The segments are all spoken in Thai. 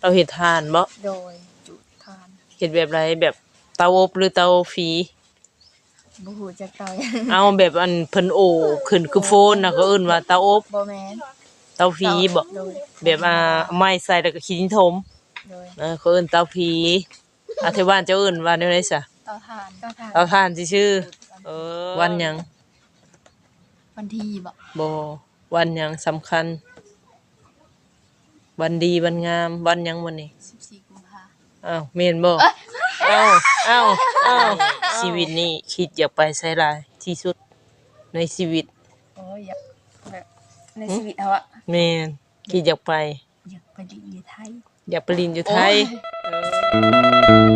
เราเฮ็ดทานบ่โดยจุดทานเฮ็ดแบบไรแบบเตาอบหรือเตาฝีบ่ฮู้จักเตาเอาแบบอันเพิ่นโอขึ้นคือโฟนน่ะก็เอิ้นว่าเตาอบบ่แม่นเตาฝีบ่โดยแบบอ่าไม้ใส่แล้วก็ขี้ดินถมโดยเออเขาเอิ้นเตาผีอาที่บ้านเจ้าเอิ้นว่าแนวใดซะเตาทานเตาทานเตาถ่านซื่อๆเออวันหยังวันที่บ่บ่วันหยังสำคัญ วันดีวันงามวันหยังวันนี้14กุมภาอ้าวแม่นบ่อ้าวอ้าวอ้าวชีวิตนี้คิดอยากไปไสหลายที่สุดในชีวิตโอ้ยอยากแบบในชีวิตเอาอะแม่นคิดอยากไปอยากไปดินอยู่ไทยอยากไปเรียนอยู่ไทยก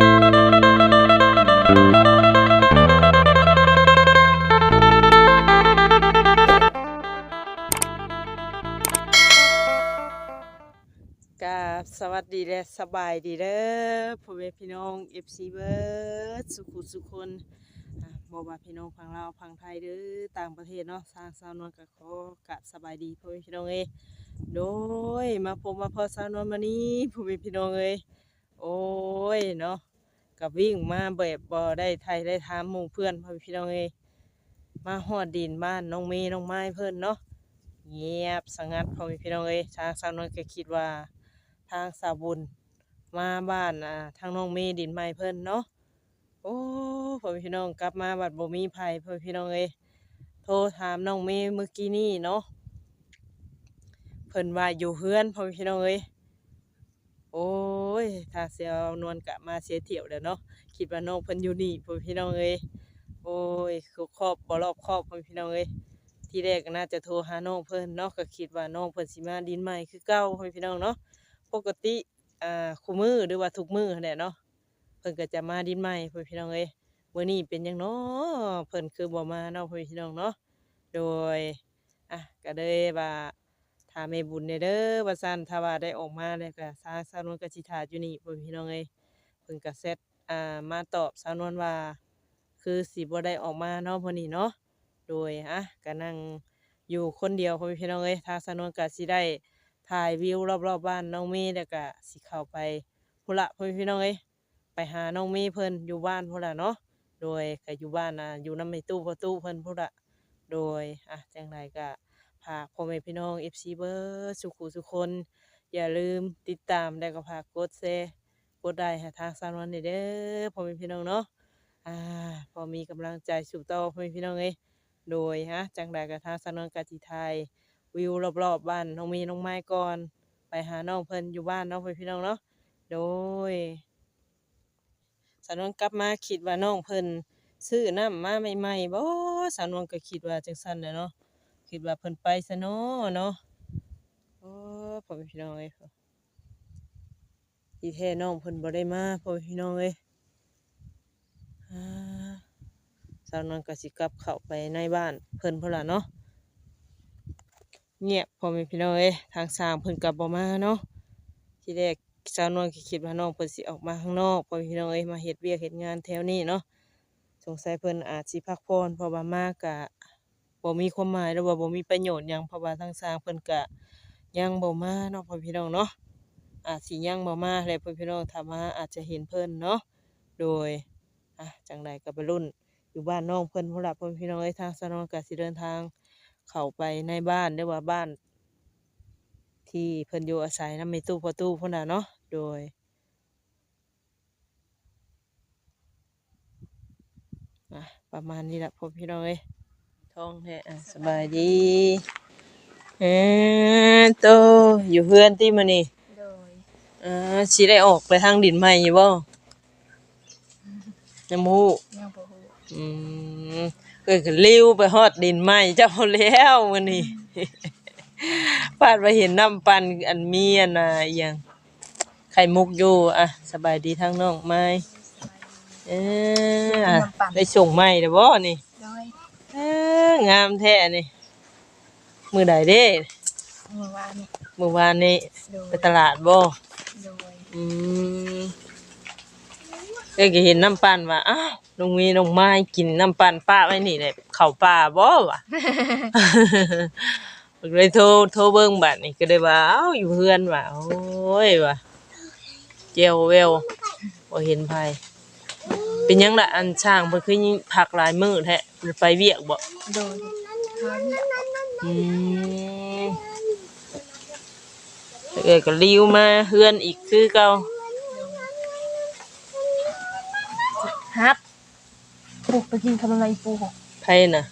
วัสดีและสบายดีเด้อพ่อแม่พี่น้อง FC เบิร์ดสุขุสุขคนอะบ่ว่าพี่น้องฝั่งลาฝั่งไทยหรือต่างประเทศเนาะสร้างสาวนวลก็ขอกราบสบายดีพ่อแม่พี่น้องเอ้โดยมาพบมาพอสาวนวลมานี้พ่อแม่พี่น้องเอ้โอ้ยเนาะกับวิ่งมาแบบบ่ได้ไทยได้ถามหมู่เพื่อนพ่อแม่พี่น้องเอ้มาฮอดดินบ้านน้องเมย์น้องไม้เพิ่อนเนาะเงียบสงัดพ่อแม่พี่น้องเอ้ยทางสาวนวลก็คิดว่า ทางสาวบุญมาบ้านอ่าทางน้องเมดินใหม่เพิ่นเนาะโอ้พ่อพี่น้องกลับมาบัดบ่มีภัยพ่อพี่น้องเอ้ยโทรถามน้องเมเมื่อกี้นี่เนาะเพิ่นว่าอยู่เฮือนพ่อพี่น้องเอ้ยโอ้ยถ้าเสียนวลกะมาเสียเที่ยวแล้วเนาะคิดว่าน้องเพิ่นอยู่นี่พ่อพี่น้องเอ้ยโอ้ยคือครอบบ่รอบครอบพ่อพี่น้องเอ้ยที่แรกน่าจะโทรหาน้องเพิ่นเนาะก็คิดว่าน้องเพิ่นสิมาดินใหม่คือเก่าพ่อพี่น้องเนาะ ปกติอ่าคู่มือหรือว่าทุกมือนั่นแหละเนาะเพิ่นก็จะมาดินใหม่พ่อพี่น้องเอ้ยมื้อนี้เป็นยังเนาะเพิ่นคือบ่มาเนาะพ่อพี่น้องเนาะโดยอะก็เลยว่าถ้าแม่บุญเนี่ยเด้อว่าซั่นถ้าว่าได้ออกมาแล้วก็สาสาวนวลก็สิทาอยู่นี่พ่อพี่น้องเอ้ยเพิ่นก็เซตอ่ามาตอบสาวนวลว่า คือสิบ่ได้ออกมาเนาะมื้อนี้เนาะโดยอะก็นั่งอยู่คนเดียวพ่อพี่น้องเอ้ยทาสาวนวลก็สิได้ ถ่ายวิวรอบๆบบ้านน้องเมย์แล้วก็สิเข้าไปพุ่นละพ่อพี่น้องเอ้ยไปหาน้องเมย์เพิ่นอยู่บ้านพุ่นละเนาะโดยก็อยู่บ้านน่ะอยู่น้ำในตู้ประตูเพิ่นพุ่นละโดยอะจังไดก็ฝากพ่อแม่พี่น้อง FC เบิร์สุขุสุคน อย่าลืมติดตามแล้วก็ฝากกดแชร์กดไลค์ห้ทางสามวันเด้อพ่อแม่พี่น้องเนาะอ่าพอมีกำลังใจสู่ต่อพ่อแม่พี่น้องเอ้ยโดยฮะจังไดก็ทางสามวันกะสิไทย วิวรอบๆบ้านน้องมีน้องไม้ก่อน ไปหาน้องเพิ่นอยู่บ้านน้องเพิ่นพี่น้องเนาะโดยสาวนวลกลับมาคิดว่าน้องเพิ่นซื้อน้ำมาใหม่ๆบ่สาวนวลก็คิดว่าจังซั่นแหละเนาะคิดว่าเพิ่นไปซะเนาะเนาะโอ้พ่อพี่น้องเอ้ยอีแท้น้องเพิ่นบ่ได้มาพ่อพี่น้องเอ้ยสาวนวลก็สิกลับเข้าไปในบ้านเพิ่นพุ่นล่ะเนาะ เงียบพอแมีพี่น้องเอ้ยทางสร้างเพิ่นกลับบ่มาเนาะที่แรกสาวนวลก็คิดว่าน้องเพิ่นสิออกมาข้างนอกพอแม่พี่น้องเอ้ยมาเฮ็ดเวียกเฮ็ดงานแถวนี้เนาะสงสัยเพิ่นอาจสิพักผ่อนเพราะว่ามากกะบ่มีความหมายหรือว่าบ่มีประโยชน์หยังเพราะว่าทางสร้างเพิ่นกะยังบ่มาเนาะพ่อพี่น้องเนาะอาจสิยังบ่มาแล้วพ่อพี่น้องถ้ามาอาจจะเห็นเพิ่นเนาะโดยอะจังใดก็ไปรุ่นอยู่บ้านน้องเพิ่นพุ่นล่ะพ่อพี่น้องเอ้ยทางสาวนวลก็สิเดินทาง เข้าไปในบ้านหรือว่าบ้าน ที่เพิ่นอยู่อาศัยนำในตู้ประตูพุ่นน่ะเนาะโดยอะประมาณนี้แหละพ่อพี่น้องเอ้ยท้องแท้อะสบายดีเออโตอยู่เพื่อนที่มื้อนี้โดยอ่าสิได้ออกไปทางดินใหม่อยู่บ่ยังบ่ฮู้ยังบ่ฮู้อืม เอ้ยก็ลิ้วไปฮอดดินไหม้เจ้าแล้วมื้อนี้ปาดไปเห็นน้ำปั่นอันมีอันน่ะอหยังไข่มุกอยู่อะสบายดีทั้งน้องไม้เอออะได้ส่งไม้เด้อบ่นี่โดยเอองามแท้นี่มื้อใดเด้เมื่อวานนี้มื้อวานนี้โดยไปตลาดบ่โดยอืมเอ้ยก็เห็นน้ำปั่นว่าอ้าว ลุงมีน้องไม้กินน้ำปั่นป้าไว้นี่แหละเข้าป่าบ่วะ เลยโทรโทรเบิ่งบัดนี่ก็ได้ว่าเอ้าอยู่เพื่อนว่ะโอ้ยว่ะเจียวเวลบ่เห็นไผเป็นหยังล่ะอันช่างเพิ่นคือยิงพักหลายมื้อแท้เพิ่นไปเวียกบ่โดยทางเนี่ยอืมเอ้ยก็ลิ้วมาเฮือนอีกคือเก่า ฮับ ปลูกไปกินขนมอะไรปูไผน่ะ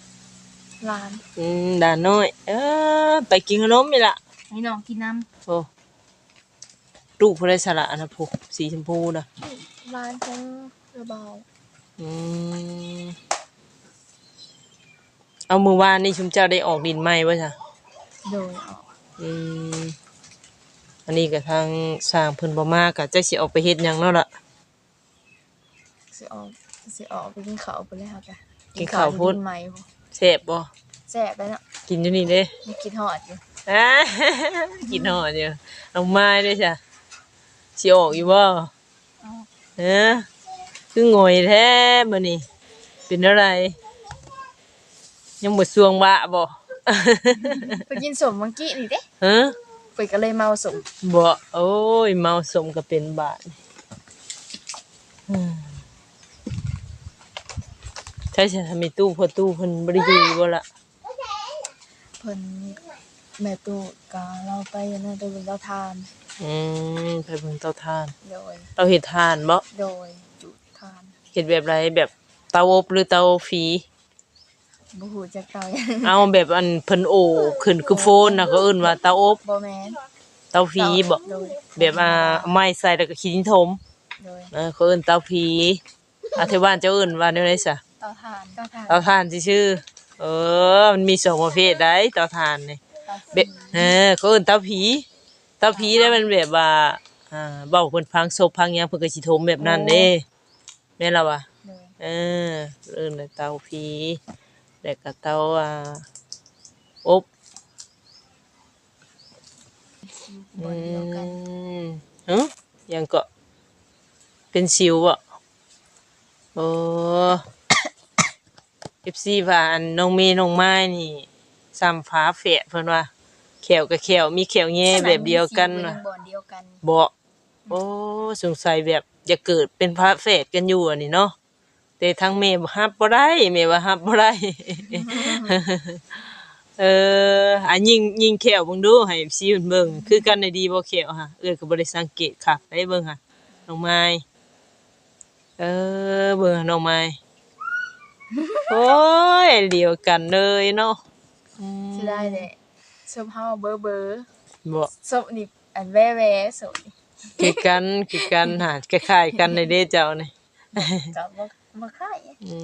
ร้านอืมด่านน้อย เออไปกินขนมนี่ล่ะนี่น้องกินน้โอ้ลูกผู้ได้สละอันนะพวกสีชมพูน่ะำร้านจังระเบาอืมเอามือวานนี่ชุมเจ้าได้ออกดินไหมวะจ้ะ โดยออกอืมอันนี้ก็ทางสร้างเพิ่นบ่มากก็จะสิออกไปเฮ็ดหยังเนาะล่ะสิออก สิออกไปกินข้าวไปเลยค่ะจ้ะกินข้าวพุดกินใหม่บ่แซ่บบ่แซ่บไปเนาะกินอยู่นี่เด้มีกินหอดอยู่อ่ากินหอดอยู่น้องไม้เด้จ้ะสิออกอยู่บ่เอาเออคือโงอยแท้มื้อนี้เป็นอะไร ยังบ่สวงบะบ่ไปกินสมเมื่อกี้นี่เด้ฮะไปก็เลยเมาสมบ่โอ้ยเมาสมก็เป็นบาดอืมใช่ใช่มีตู้พอตู้เพิ่นบ่ได้อยู่บ่ล่ะเพิ่นแม่ตู้กาเราไปอันนั่นโดยเราทานอืมไปเบิ่งเตาถ่าน โดยเตาเฮ็ดถ่านบ่โดยจุดทานเฮ็ดแบบไรแบบเตาอบหรือเตาฝีบ่ฮู้จักเตาเอาแบบอันเพิ่นโอขึ้นคือโฟนน่ะเขาเอิ้นว่าเตาอบ บ่แม่นเตาฝีบ่โดยแบบอ่าไม้ใส่แล้วก็ขี้ดินถมโดย เออเขาเอิ้นเตาผีอาที่บ้านเจ้าเอิ้นว่าแนวใดซะ เตาถ่านเตาถ่านเตาถ่านชื่อๆเออ มันมีสองประเภทได้เตาถ่านนี่เตาเบะเออเขาเอิ้นเตาผีเตาผีได้มันแบบว่าอ่าเว้าเพิ่นพังศพพังหยังเพิ่นก็สิถมแบบนั้นเด้แม่นล่ะวะโดยเออเอิ้นว่าเตาผีแล้วก็เตาอ่าอบอืบ่เดียวกันมฮะยังก็เป็นสิวบ่โอ้ FC ว่าอันน้องเมย์น้องไม้นี่ซ้ำฟ้าแฝดเพิ่นว่าแขวกับแขวมีแขวแง่แบบเดียวกันขว่ะนาดมีสีบ่อนเดียวกันบ่โอ้สงสัยแบบจะเกิดเป็นพระแฝดกันอยู่อันนี้เนาะแต่ทั้งแม่บ่รับบ่ได้แม่ว่ารับบ่ได้เอออันยิงยิงแขวเบิ่งดูให้ FC เพิ่นเบิ่งคือกันได้ดีบ่แขวฮะเอ้ยก็บ่ได้สังเกตคักได้เบิ่งค่ะน้องไม้เออเบิ่งหาน้องไม้ โอ้ยเดียวกันเลยเนาะอืมสิได้แหละสมเฮาเบอร์เบอร์บ่สมนี่อันแว่แว่สมนี่คือกันคือกันหาคล้ายๆกันในเด้เจ้านี่ก็บ่บ่คายอื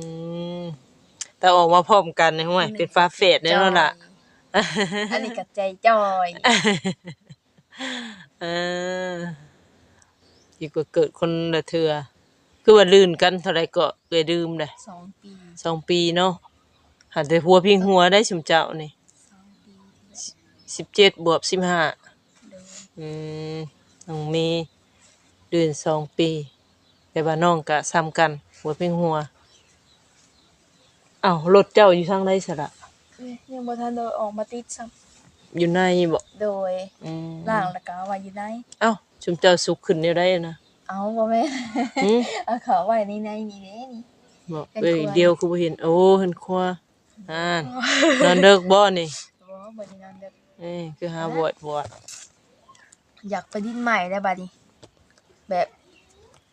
มแต่ออกมาพร้อมกันนี่ห่วยเป็นฟ้าเฟดแน่นอนล่ะอันนี้ก็ใจจอยเอออยู่ก็เกิดคนละเทื่อคือว่าลื่นกันเท่าไรก็เอยดื่มได้สองปี สองปีเนาะหันแต่หัวพิงหัวได้สมเจ้านี่สองปีสิบเจ็ดบวกสิบห้าโดยอืมน้องมีเดือนสองปี แต่ว่าน้องก็ซ้ำกัน หัวเพ่งหัวอ้าวรถเจ้าอยู่ทางใดสระเอ้ยยังบ่ทันได้ออกมาติดซ้ำอยู่ในบ่โดยอืมล่างแล้วก็เอาไว้อยู่ในเอ้าชุมเจ้าสุกขึ้นแนวได้นะเอาบ่แม่นหืม เอาเขาไว้ในในนี่เด้นี่ บอกเป็นเอ้ยครัวเดียวคือบ่เห็นโอ้เห็นครัวอ่านนอนเลิกบ่นี่บ่บ่ได้นอนเด้อเอ้ยคือหาบวชบวชอยากไปดินใหม่แล้วบัดนี้ แบบ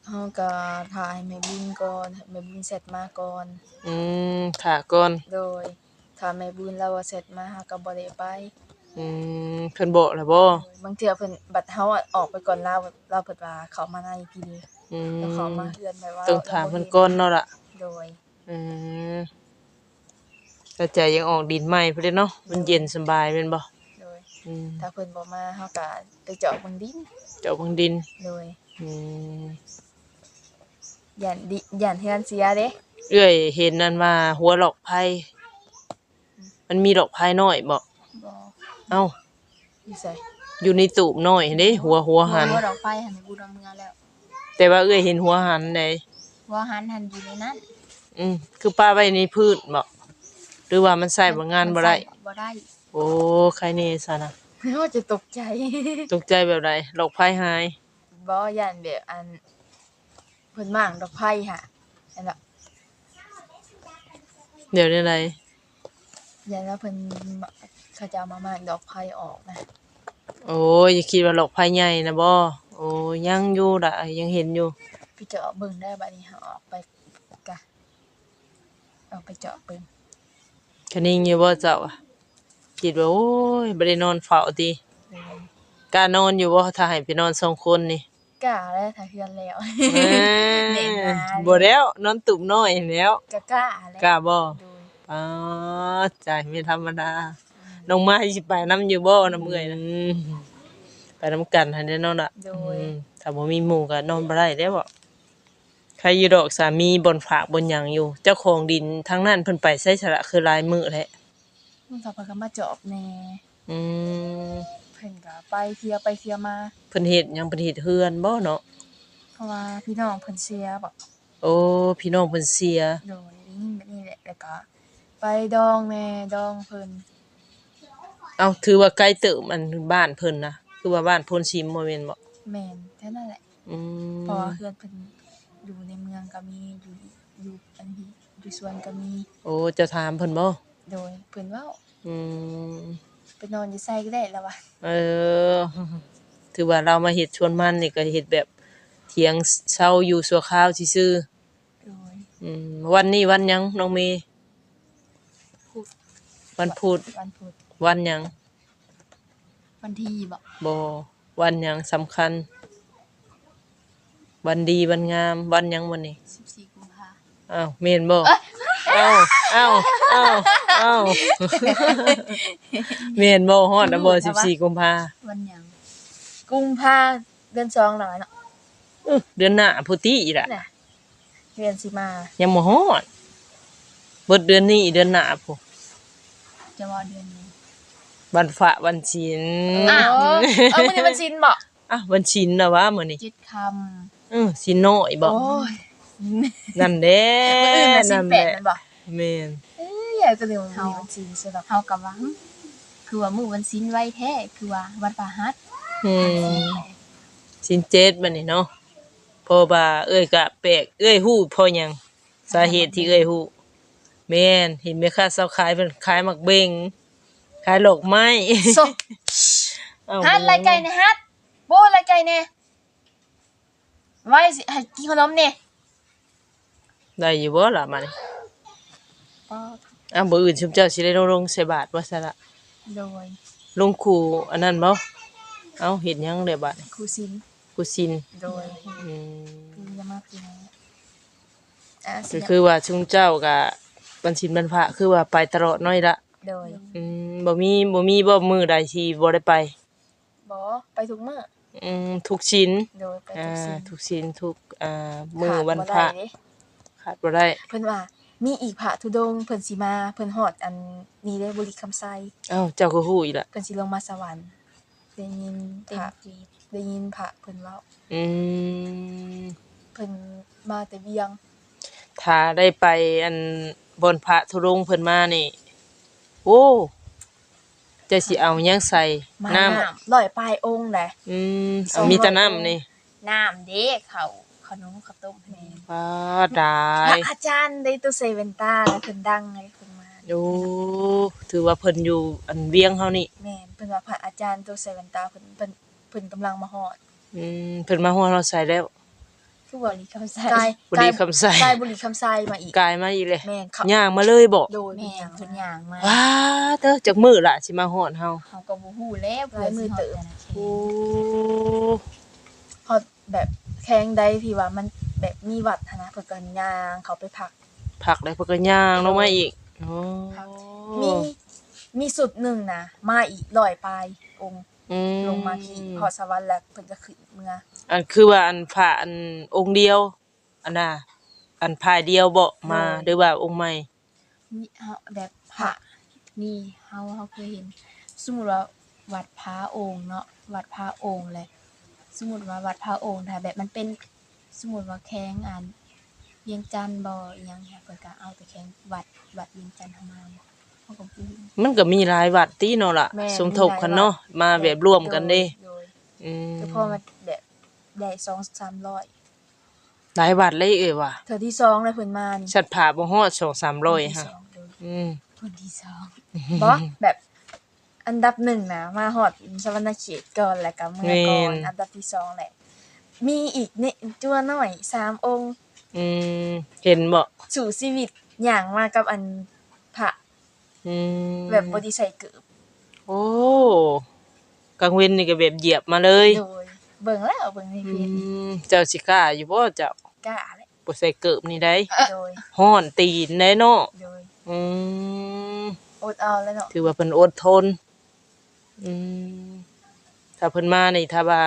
เฮาก็ถ่ายแม่บุญก่อนให้แม่บุญเสร็จมาก่อน อืมถ่าก่อนโดยถ้าแม่บุญเราเสร็จมาเฮาก็บ่ได้ไป อืมเพิ่นบอกแล้วบ่บางเทื่อเพิ่นบัดเฮาอะออกไปก่อนเราเราเพิ่นว่าเขามาในพี่นี้อืมแล้วเขามาเฮือนแบบว่าต้องถามเพิ่นก่อนเนาะล่ะ โดย อืมแต่ใจยังออกดินใหม่เพิ่นเด้เนาะมันเย็นสบายแม่นบ่โดย อืมถ้าเพิ่นบ่มาเฮาก็ไปเจาะเบิ่งดิน เจ้าบังดิน โดยอืมย่านดิย่านเฮือนเสียเด้เอื้อยเห็นนั่นว่าหัวหลอกไผ่มันมีดอกไผ่น้อยบ่บ่เอ้า อยู่ไสอยู่ในตูบน้อยเด้หัวหัวหัน บ่ดอกไฟหันไปบุญเอาเมือแล้ว แต่ว่าเอื้อยเห็นหัวหันได้ ว่าหันหันอยู่ในนั้นอืมคือป้าไว้ในพืชบ่หรือว่ามันใส่บ่งานบ่ได้บ่ได้โอ้ใครแนี่ซะนะเฮาจะตกใจตกใจแบบใดหลอกไผ่หายบบ่ย่านแบบอันเพิ่นมางดอกไผ่ค่ะนั่นแหละเดี๋ยวได้ไรย่านว่าเพิ่นมาเขาจะเอามามางดอกไผ่ออกนะโอ้ยอย่าคิดว่าหลอกภายใหญ่นะบ่โอ้ยังอยู่ล่ะยังเห็นอยู่พี่ เจาะเบิ่งได้บัดนี้เฮาออกไปกะออกไปเจาะเบิ่งคะนิ่งอยู่บ่เจ้าอะคิดว่าโอ้ยบ่ได้นอนเฝ้าติเลยกล้านอนอยู่บ่ถ้าให้ไปนอนสองคนนี่กล้าแล้วถ้าเฮือนแล้วเอ้ยเด็กมาดิบ่แล้วนอนตุ่มน้อยแล้วก็กล้าแล้วกล้าบ่โดยอ๋อใจไม่ธรรมดา น้องไม้สิไปน้ำอยู่บ่น้ำเอื่อยนะอืมไปน้ำกันให้ได้นอนอะโดอืยมถ้าบ่มีหมู่ก็นอนบ่ได้เด้บ่ใครอยู่ดอกสามีบนฝากบนหยังอยู่ เจ้าของดินทั้งนั้นเพิ่นไปใช้สระคือลายมือแหละมันสอบเพิ่นก็มาเจอบแหน่อืมเพิ่นก็ไปเที่ยวไปเที่ยวมา เพิ่นเฮ็ดหยังเพิ่นเฮ็ดเฮือนบ่เนาะเพราะว่าพี่น้องเพิ่นเสียบอกโอ้พี่น้องเพิ่นเสียโดยได้ยินแบบนี้แหละแล้วก็ไปดองแหน่ดองเพิ่นเอ้าถือว่าใกล้เติมอันบ้านเพิ่นนะคือว่าบ้านพลชิมบ่แม่นบ่แม่นแค่นั้นแหละอืมเพราะว่าเพื่อนเพิ่นอยู่ในเมืองก็มีอยู่อยู่อันนี้อยู่สวนก็มี โอ้เจะถามเพิ่นบ่โดยเพิ่นเว้าอืมไปนอนอยู่ไสก็ได้แล้ววะเออ ถือว่าเรามาเฮ็ดชวนมันนี่ก็เฮ็ดแบบเถียงเช่าอยู่ชั่วคราวซื่อโดยๆอืมวันนี้วันหยังน้องเมย์พุธวันพุธวันพุธวันหยังวันที่บ่บ่วันหยังสำคัญ วันดีวันงามวันหยังวันนี้14กุมภาอ้าวแม่นบ่อ้าวอ้าวอ้าวอ้าวแม่นบ่ฮอดแล้วบ่14กุมภาวันหยัง กุมภาเดือน2แล้วเนาะอื้อเดือนหน้าพุติอีกล่ะ น่ะเดือนสิมายังบ่ฮอดเบิดเดือนนี้เดือนหน้าพุจะว่าเดือนนี้วันฝะวันศีลอ้าวเออมื้อนี้มันสิ้นบ่อะวันศีลน่ะวะมื้อนี้เจ็ดคำเออศีลน้อยบ่โอ้ยนั่นเด้มื้ออื่นน่ะสิ้นั่นนแปแหดละนั่นบ่แม่นเอ้ยอยากจะเรียกว่ามื้อนี้มันสิ้นซะดอกเฮากับว่าหึคือว่ามื้อวันศีลไว้แท้คือว่าวันพฤหัสอืมศีลเจ็ดบัดนี้เนาะเพราะว่าเอ้ยก็แปลกเอ้ยฮู้เพราะหยังสาเหตุที่เอ้ยฮู้แม่นเห็นแม่ค้าเซาขายเพิ่นขายหมักเบงขายดอกไม้ โซเอ้าฮัดไรไก่เนี่ยฮัดโบไรไก่เนี่ย ไว้สิให้กินขนมเนี่ยได้อยู่บ่ล่ะมานี่อ้าวบ่อื่นชุมเจ้าสิได้ลงลงใส่บาทว่าซะละโดยลงครูอันนั้นบ่เอ้าเฮ็ดหยังได้บาดนี้ครูซินกูซินโดยอืมคือจะมาคือไงอะก็คือว่าชุมเจ้าก็บัญชินบรรพะคือว่าไปตลอดน้อยละโดยอืมบ่มีบ่มีบ่มือใดที่บ่ได้ไปบอไปทุกมื้อ อืมทุกชิ้นโดยไปอ่าทุกสิ่งทุกชิ้นทุกอ่ามือขาดวันบ่พระได้เด้ขาดบ่ได้เพิ่นว่า มีอีกพระธุดงค์เพิ่นสิมา เพิ่นฮอดอันนี้ได้บุรีคำไซเอ้าเจ้าก็ฮู้อีกละเพิ่นสิลงมาสวรรค์ได้ยินพเต็มระจีบได้ยินพระเพิ่นเว้าอืมเพิ่นมาแต่เวียง ถ้าได้ไปอันบนพระธุรงค์เพิ่นมานี่ โอ้ จะสิเอาหยังใส่ มาน้ำน้ำร้อยปลายองค์แหละอืมเอามีแต่น้ำนี่น้ำเด้เขาขนมข้าวต้มแม่ป้าดาพระยอาจารย์ได้ตัวเซเวนต้าแล้วเพิ่นดังไงเพิ่นมาโอ้ถือว่าเพิ่นอยู่อันเวียงเฮานี่ แม่นเพิ่นว่าพระอาจารย์ตัวเซเวนต้าเพิ่นเพิ่นเพิ่นกำลังมาฮอดอืมเพิ่นมาหัวเราใส่แล้ว คือบ่ลีเขาใส่กายบุรีคำไสกายบุรีคำไซมาอีกกายมาอีกเลยแม่นขับย่างมาเลยบอกโดยแม่แม่นเพิ่นย่างมาว้าเด้อจากมือล่ะสิมาฮอดเฮาเฮาก็บ่ฮู้แล้วเพื่อนสิฮอดแต่ละเขโอ้ตพอแบบแข้งใดที่ว่ามันแบบมีวัดหั้นนะเพิ่นก็ย่างเขาไปพักผักได้เพิ่นก็ย่างลงมาอีกโอ้มีมีสุดหนึ่งนะมาอีกร้อยปลายองค์ อืมลงมาที่พอสวรรค์แล้วเพิ่นก็ขึ้นเมืองอันคือว่าอันพระอันองค์เดียว อันน่ะอันพายเดียวบ่มาหรือว่าองค์ใหม่ นี่เฮาแบบพระนี่เฮาเฮาเคยเห็น สมมุติว่าวัดพระองค์เนาะวัดพระองค์เลยสมมุติว่าวัดพระองค์ถ้าแบบมันเป็นสมมุติว่าแข้งอันเวียงจันทน์บ่อีหยังเนี่ยเพิ่นก็เอาแต่แข้งวัดวัดเวียงจันทน์เฮามาบ่ เฮาก็บ่รู้มันก็มีหลายวัดติเนาะล่ะแม่สมทบกันเนาะมาแบบร่วมกันเด้โดยอืมคือพอมาแบบได้2-300หลายบาทเลยเอ้ยว่ะเทื่อที่สองเลยเพิ่นมานี่ชัดผ่าบ่ฮอด2-300ฮะคนที่สองเด้ออืม คนที่สองบ่แบบอันดับหนึ่งนะมาฮอดสวรรณเขตก่อนแล้วก็เมื่อก่อนอันดับที่สองแหละ มีอีกเนี่ยจัวน้อยสามองค์ อืมเห็นบ่สู่ชีวิตอย่างมากับอันพระ อืมแบบบ่ได้ใส่เกือบโอ้กลางเว้นนี่ก็แบบเหยียบมาเลยโดยเบิ่งแล้วเบิ่งในอืเพจมเจ้าสิกล้าอยู่บ่เจ้ากล้าแหละบ่ใส่เกิบนี่ได้โดยฮ้อนตีนได้เนาะโดยอืม อดเอาแล้วเนาะถือว่าเพิ่นอดทน อืม ถ้าเพิ่นมานี่ถ้าว่า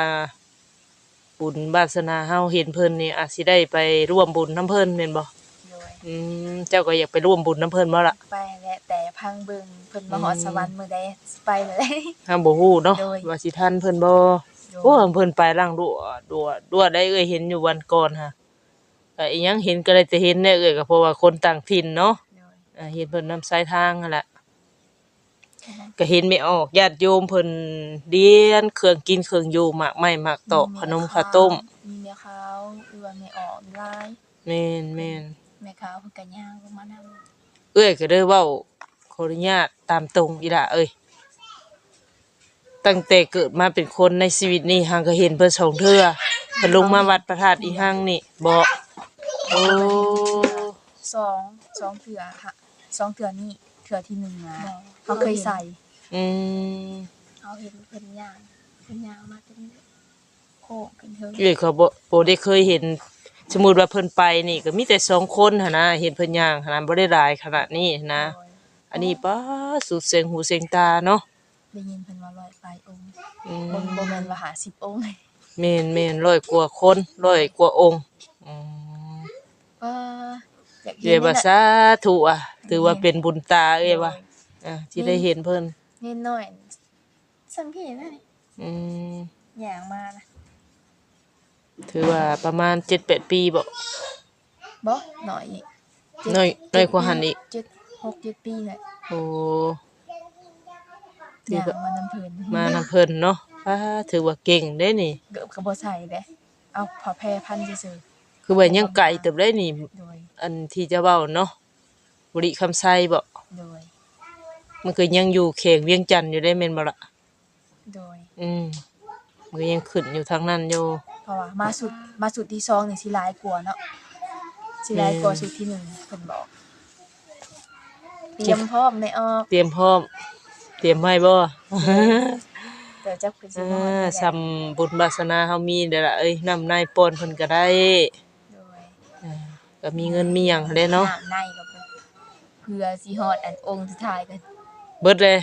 บุญวาสนาเฮาเห็นเพิ่นนี่อาจสิได้ไปร่วมบุญน้ำเพิ่นแม่นบ่โดย อืมเจ้าก็อยากไปร่วมบุญน้ำเพิ่นบ่ล่ะไปแหละแต่พังเบิ่งเพิ่นมาฮอดสวรรค์มื้อใดสิไปเลย ห้ามบ่ฮู้เนาะโดย ว่าสิทันเพิ่นบ่โอ้เพิ่นไปล่างดัวดัวดัวได้เอ้ยเห็นอยู่วันก่อนฮะก็อีหยังเห็นก็ได้แต่เห็นเนี่ยเอ้ยก็เพราะว่าคนต่างถิ่นเนาะ โดยอ่าเห็นเพิ่นนำสายทางนั่นแหละก็เห็นไม่ออกญาติโยมเพิ่นเดียนเครื่องกินเครื่องอยู่หมากไม้หมากตอกขนมข้าวต้มมีแม่ขาวหรือว่าแม่ออกลาย แม่นแม่นแม่ขาวเพิ่นก็ย่างลงมานำเอ้ยก็ได้เว้าขออนุญาตตามตรงอีหล่ะเอ้ยตั้งแต่เกิดมาเป็นคนในชีวิตนี้หังก็เห็นเพิ่นสองเทื่อเพิ่นลงมาวัดพระธาตุอีหังนี่บ่โอ้สองสองเถื่อค่ะสองเถื่อนี่เถื่อที่หนึ่งนะเขาเคยใส่อืมเขาเห็นเพิ่นย่างเพิ่นย่างมาจนโค้งขึ้นเทิงเอ้ยเขาบ่บ่ได้เคยเห็น สมมุติว่าเพิ่นไปนี่ก็มีแต่สองคนหั่นนะเห็นเพิ่นย่างหั่นนะบ่ได้หลายขนาดนี้นะโดยอันนี้ป้าสุดเสียงหูเสียงตาเนาะได้ยินเพิ่นว่าร้อยปลายองค์อืมบ่บ่แม่นว่าหา10องค์แม่นแม่นร้อยกว่าคนร้อยกว่าองค์อืมว่าอยากเอ้ยว่าสาธุอะถือว่าเป็นบุญตาเอ้ยว่าอะที่ได้เห็นเพิ่นเน้นน้อยสัมพี่นั่นนี่อืมย่างมานะ ถือว่าประมาณ7-8ปีบ่บ่หน่อยอีกน้อยน้อยกว่าหันอีกเจ็ดหกเจ็ดปีแหละโอ้ถือย่างว่ามานำเพิ่นมานำเพิ่นเนาะป้าถือว่าเก่งเด้นี่ เกือบก็บ่ใส่เด้เอาผ้าแพรพันซื่อคือว่ายังไกลเติบได้นี่ ๆโดยอันที่จะเว้าเนาะบริคำไซบ่โดยมันก็ยังอยู่เขงเวียงจันทน์อยู่ได้แม่นบ่ล่ะโดย อืมมันก็ยังขึ้นอยู่ทางนั้นอยู่ เพราะว่ามาสุดมาสุดที่สองนี่สิหลายกว่าเนาะสิหลายกว่าสุดที่หนึ่งเพิ่นบอกเตรียมพร้อมในออกเตรียมพร้อม เตรียมไว้บ่แต่จักเพิ่นสิอ่ฮอดาได้ซำบุญวาสนาเฮามีเด้อล่ะเอ้ยนำนายปอนเพิ่นก็ได้โดยอ่าก็มีเงินมีหยังหั้นแหละเนาะำในก็เพิ่นเพื่อสิฮอดอันองค์สุดท้ายกันเบิดเลย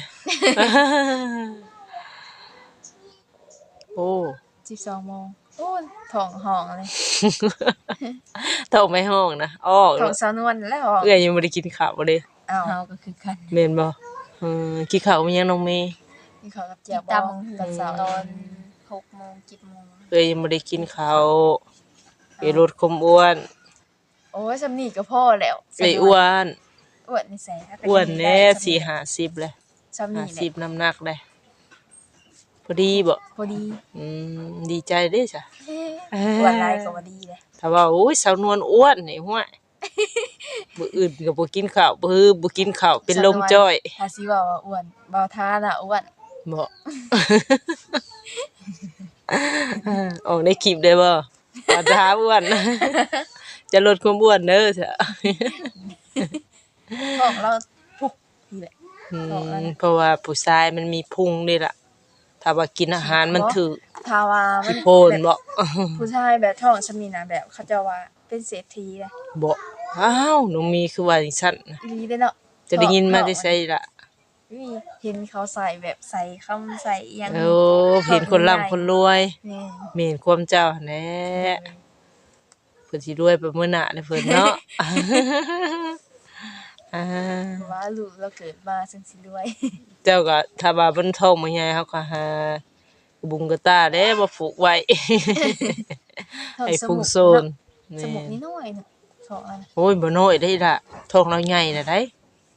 โอ้12โมง โอ้ยท้องห้องเลยเท่าไม่ห้องนะอ้อท้องสาวนวลแล้วเอื้อยยังบ่ได้กินข้าวบ่เด้อ้าวเฮาก็คือกันแม่นบ่เออกินข้าวมีหยังน้องเมย์มีข้าวกับเจียวบ่ตอนเช้าตอน6โมง7โมงเอ้ยยังบ่ได้กินข้าวเอ้ยลดความอ้วน โอ้ยสำนีก็พอแล้วเอ้ยอ้วนอ้วนนี่แสก็อ้วนแน่ได้สี่ห้าสิบเลยสำนีห้าแหสิบละน้ำหนักได้ พอดีบ่พอดีอืมดีใจเด้จ้ะอ้วนหลายก็ว่าดีเลยถ้าว่าโอ้ยสาวนวลอ้วนนี่ห้วยบ่อื่นก็บ่กินข้าวบ่ฮือบ่กินข้าวเป็นลมจ้อยถ้าสิว่าว่าอ้วนบ่าวท่าน่ะอ้วนบ่ออกในคลิปได้บ่ว่าท้าอ้วน จะลดความอ้วนเด้อจ้ะของเราพุกนี่แหละอืออกแล้วมนะเพราะว่าผู้ชายมันมีพุงนี่ล่ะ ถ้าว่ากินอาหารมันถือถ้าว่ามัสินโพนบ่ผู้ชายแบบท้องสำนีน่ะแบบเขาเจะว่าเป็นเศรษฐีเลยบ่อ้าวหนูมีคือว่าจังซั่นน่ะดีเด้อเนาะจะได้ยินมาได้ใส่ละอุ้ยเห็นเขาใส่แบบใส่คำใส่อิหยังโอ้เห็นคนร่ำคนรวยนี่เมีนความเจ้าแหน่เพิ่นสิรวยไปมื้อหน้าเด้อเพิ่นเนาะอ่าว่าลูกเราเกิดมาจังสิรวย เจ้าก็ถ้าว่าเพิ่นท้องมาใหญ่เฮาก็หาบุงกระตาเด้บ่ผูกไว้ท้องให้สพุงมุกโซนเนาะสมุกนี่น้อยเนาะท้องอันน่ะโอ้ยบ่น้อยได้ล่ะท้องเราใหญ่น่ะได้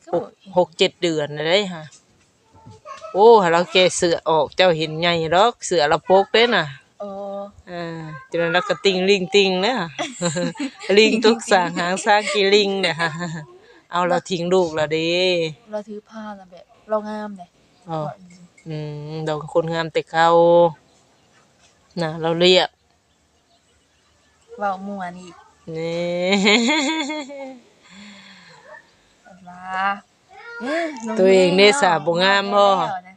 ก็หกหกเจ็ดเดือนน่ะได้ฮะโอ้ถ้าเราแกะเสื้อออกเจ้าเห็นใหญ่ดอกเสื้อเราโปกเด้น่ะโอ้อ่าจนนั้นเราก็ติงลิงติงเนะลิงทุกสางหางสร้างกี่ลิงเนี่ยเอาเราทิ้งลูกแล้วเด้เราถือผ้าแล้วแบบ เรางามเลยอ๋ออืมเราคนงามแต่เขานะเราเรียกเว้าม่วนอีกนี่ว่าอืมน้ตัวเองได้สาบ่งามบ่แล้วนะ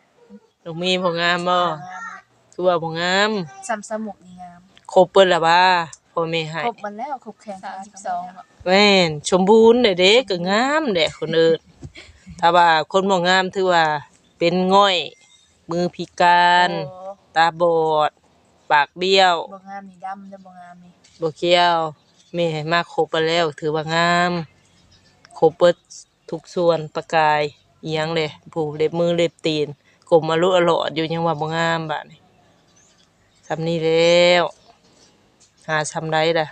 ลูกมีบ่งามบ่งามเลยคือว่าบ่งามซ้ำสมุกนี่งามครบเปิ้นละบ่าพ่อแม่ให้ครบมันแล้วครบแข่ง32อะแม่นสมบูรณ์เด้เด้ก็งามแหละคนอื่น ถ้าว่าคนบ่งามถือว่าเป็นง่อย มือพิการ โอ้ตาบอด ปากเบี้ยวบ่งามนี่ดำเด้อบ่งามนี่บ่เกี้ยวแม่ให้มาครบไปแล้ว ถือว่างามครบเบิดทุกส่วนประกายอีหยังเลยผู้เล็บมือเล็บตีนกลมมาลุอลอดอยู่ยังว่าบ่งามบาดนี้ทำนี้แล้ว หาทำได้ล่ะ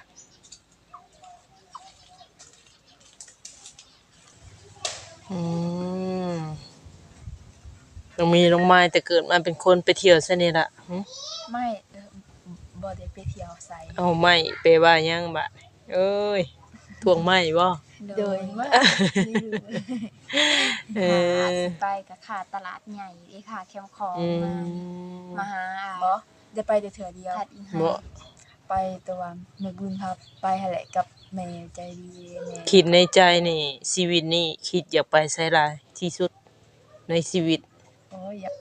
อืม ลงมีลงไม้แต่เกิดมาเป็นคนไปเที่ยวซะนี่ล่ะหึไม่เออบ่ได้ไปเที่ยวไสเอาไม่ไปว่าหยังบาดนี้เอ้ยทวงไม่บ่โดยว่าเอหาอสิไปก็ขาตลาดใหญ่เด้ค่ะแคมป์ของอืมามมาหาอาบ่ได้ไปแต่เถื่อเดียวทัดอีหาบ่ไปแตัวาแม่บุญพาไปหั่นแหละกับแม่ใจดีแม่คิดในใจนี่ชีวิตนี่คิดอยากไปไสหลายที่สุดในชีวิต โอ้ยอยาก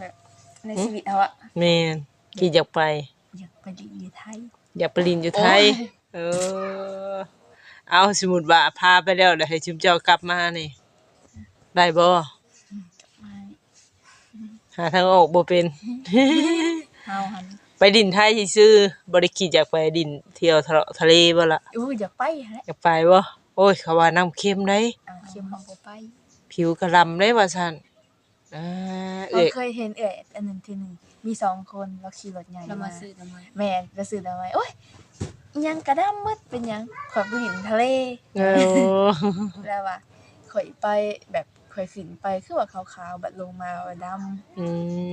แบบในชีวิตเฮาอะแม่นคิดอยากไปอยากไปดินอยู่ไทยอยากไปเรียนอยู่ไทยเออ เอาสมมุติว่าพาไปแล้วเดี๋ยวให้ชุมเจ้ากลับมานี่ ได้บ่ไม่หาทางออกบ่เป็น เฮาหันไปดินไทยซื่อๆบ่ได้คิดอยากไปดินเที่ยวทะเลทะเลบ่ล่ะอู้อยากไปหั่นแหละอยากไปบ่โอ้ยเขาว่าน้ำเค็มได้อ่าเข็เข็มมขเฮาองบ่ไปผิวกระลำได้ว่าซั่น อ่าเราเอ้ยเคยเห็นเอ้ยอันหนึงทีหนึงมีสองคนเราขี่รถใหญ่เรามามาซื้อทำไมแม่ก็ซื้อทำไมโอ้ยอิหยังกระดำมืดเป็นหยังข่อยไปดินทะเลเออแล้วว่าข่อยไปแบบข่อยขึ้นไปคือว่าขาวๆบัดลงมาว่าดำอื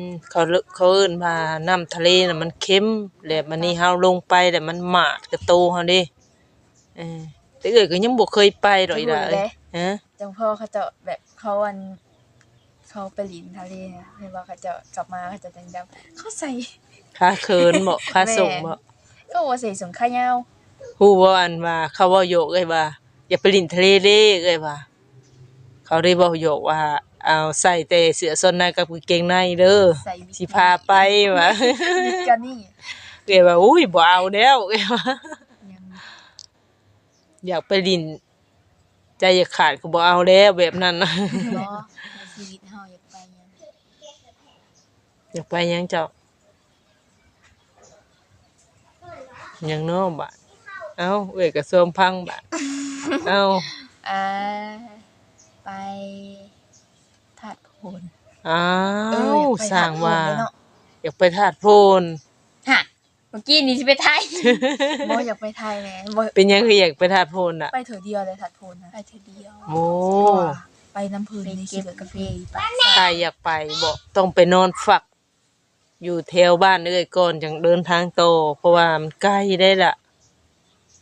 มเขาเลิเขาเอิ้นว่าน้ำทะเลน่ะมันเค็มแล้วมันนี่เฮาลงไปแล้วมันหมาดกระโตเฮาเด้เออแต่เอ้ยก็ยังบ่เคยไปดอกอีหล่ะเอ้ยฮะจังพ่อเขาจะแบบเขาวัน เขาไปหลินทะเลนะเห็นว่าเขาจะกลับมาเขาจะแดงดำเขาใส่ค่าเคินบ่ค่าส่งบ่ก็ว่าใส่สงขายาวฮู้บ่อันว่าเขาเว้าโยกเอ้ยว่า อย่าไปลินทะเลเด้เอ้ยว่าเขาได้เว้าโยกว่าเอาใส่แต่เสื้อส้นในกับกางเกงในเด้อใส่บิสิพาไปว่าบิกินี่เอ้ยว่าอุ้ยบ่เอาแล้วเอ้ยว่ายังอยากไปลินใจจะขาดก็บ่เอาแล้วแบบนั้นน่ะ บ่ในชีวิตเฮาอยากไปหยัง อยากไปหยังเจ้าหยังเน้อบ่ะเอ้าเอ้ยก็โซมพังบ่ะเอ้าอ่าไปถาดโพนอ้าเออวอยากไปสร้างว่าหดเลยเนาะอยากไปธาตุโพนฮะเมื่อกี้นี่สิไปไทยบ่อยากไปไทยแหมบ่เป็นหยังคืออยากไปธาตุโพนอะไปเถอเดียวเลยถัดโพนนะไปเทื่อเดียวโอ้เพราะว่าไปน้ำพื้นไปนี่เก็สิบเบิดกาแฟไปถ้าอยากไปบอกต้องไปนอนฝัก อยู่แถวบ้านเอ้ยก่อนจังเดินทางโตอเพราะว่ามันใกล้ได้ละ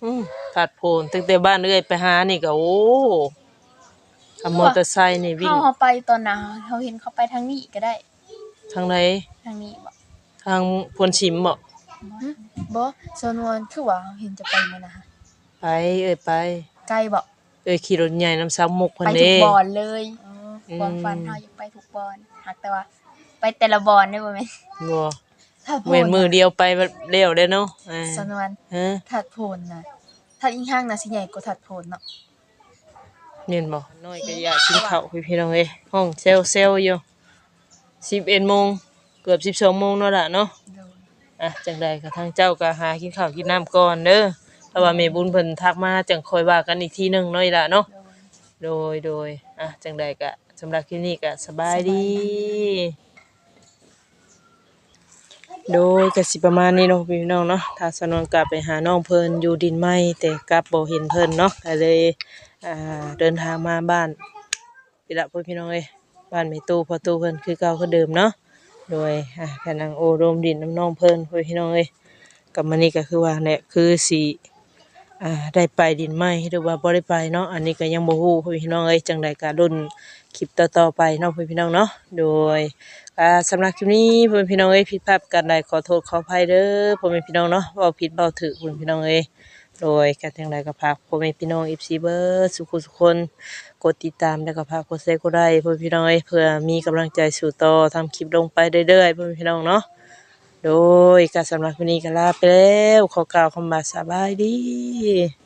อืมธาตุโพนตั้งแต่บ้านเอ้ยไปหานี่ก็โอ้ขับมอเตอร์ไซค์นี่วิ่เฮางเฮาไปตอนน่ะเฮาเห็นเขาไปทางนี้ก็ได้ ทางไหนทางนี้บ่ทางพวนชิมบ่บ่โซนวนคือว่าเห็นจะไปมื้อนะฮะไปเอ้ยไป ไกลบ่เอ้ยขี่รถใหญ่น้ำซ้ำมุกเพิ่นไปทุเด้กบอนเลยอ๋ออืมความฝันเฮาอยากไปทุกบอนหักแต่ว่า ไปแต่ละบอนได้บ่แม่นบ่ถัดโพเว้นนมือเดียวไปเร็วได้เนาะอ่าโซนวนฮะถัดโพนน่ะถัดอีกห้างน่ะสิใหญ่กว่าถัดโพนเนาะเนียนบ่น้อยก็อยากกินข้าวพี่พี่น้องเอ้ยห้องเซลเซลอยู่11โมงเกือบ12โมงแล้วล่ะเนาะ โดยอะจังใดก็ทางเจ้าก็หากินข้าวกินน้ำก่อนเด้อถ้าว่าแม่บุญเพิ่นทักมาจังค่อยว่ากันอีกทีหนึงเนาะอีหล่ะเนาะโดยโดยโดยอะจังใดก็สำหรับคลิปนี้ก็สบายดี โดยก็สิประมาณนี้เนาะพี่น้องเนาะถ้าสนวนกลับไปหาน้องเพิ่นอยู่ดินไม้แต่กลับบ่เห็นเพิ่นเนาะก็เลยอ่าเดินทางมาบ้านพี่ละพ่อพี่น้องเอ้ยบ้านแม่ตู้พ่อตู้เพิ่นคือเก่าคือเดิมเนาะโดยอะกำลังโอโรมดินน้ำน้องเพิ่นพ่อพี่น้องเอ้ยกับมันนี่ก็คือว่าเนี่ยคือสิอ่าได้ไปดินไหมหรือว่าบ่ได้ไปเนาะอันนี้ก็ยังบ่ฮู้พ่อพี่น้องเอ้ยจังใดก็รุ่น คลิปต่อๆไปเนาะพ่อพี่น้องเนาะโดยสำหรับคลิปนี้พ่อพี่น้องเอ้ยผิดพลาดประกันใดขอโทษขออภัยเด้อพ่อแม่พี่น้องเนาะเว้าผิดเว้าถูกพ่อพี่น้องเอ้ยโดยการจังใดก็ฝากพ่อแม่พี่น้อง FC เบิร์สุขุสุคนกดติดตามแล้วก็ฝากกดแชร์ก็ได้เพื่อพี่น้องเอ้ยเพื่อมีกำลังใจสู่ต่อทำคลิปลงไปเรื่อยๆเพื่อพี่น้องเนาะโดยการสำหรับวันนี้ก็ลาไปแล้วขอกล่าวคำบาสบายดี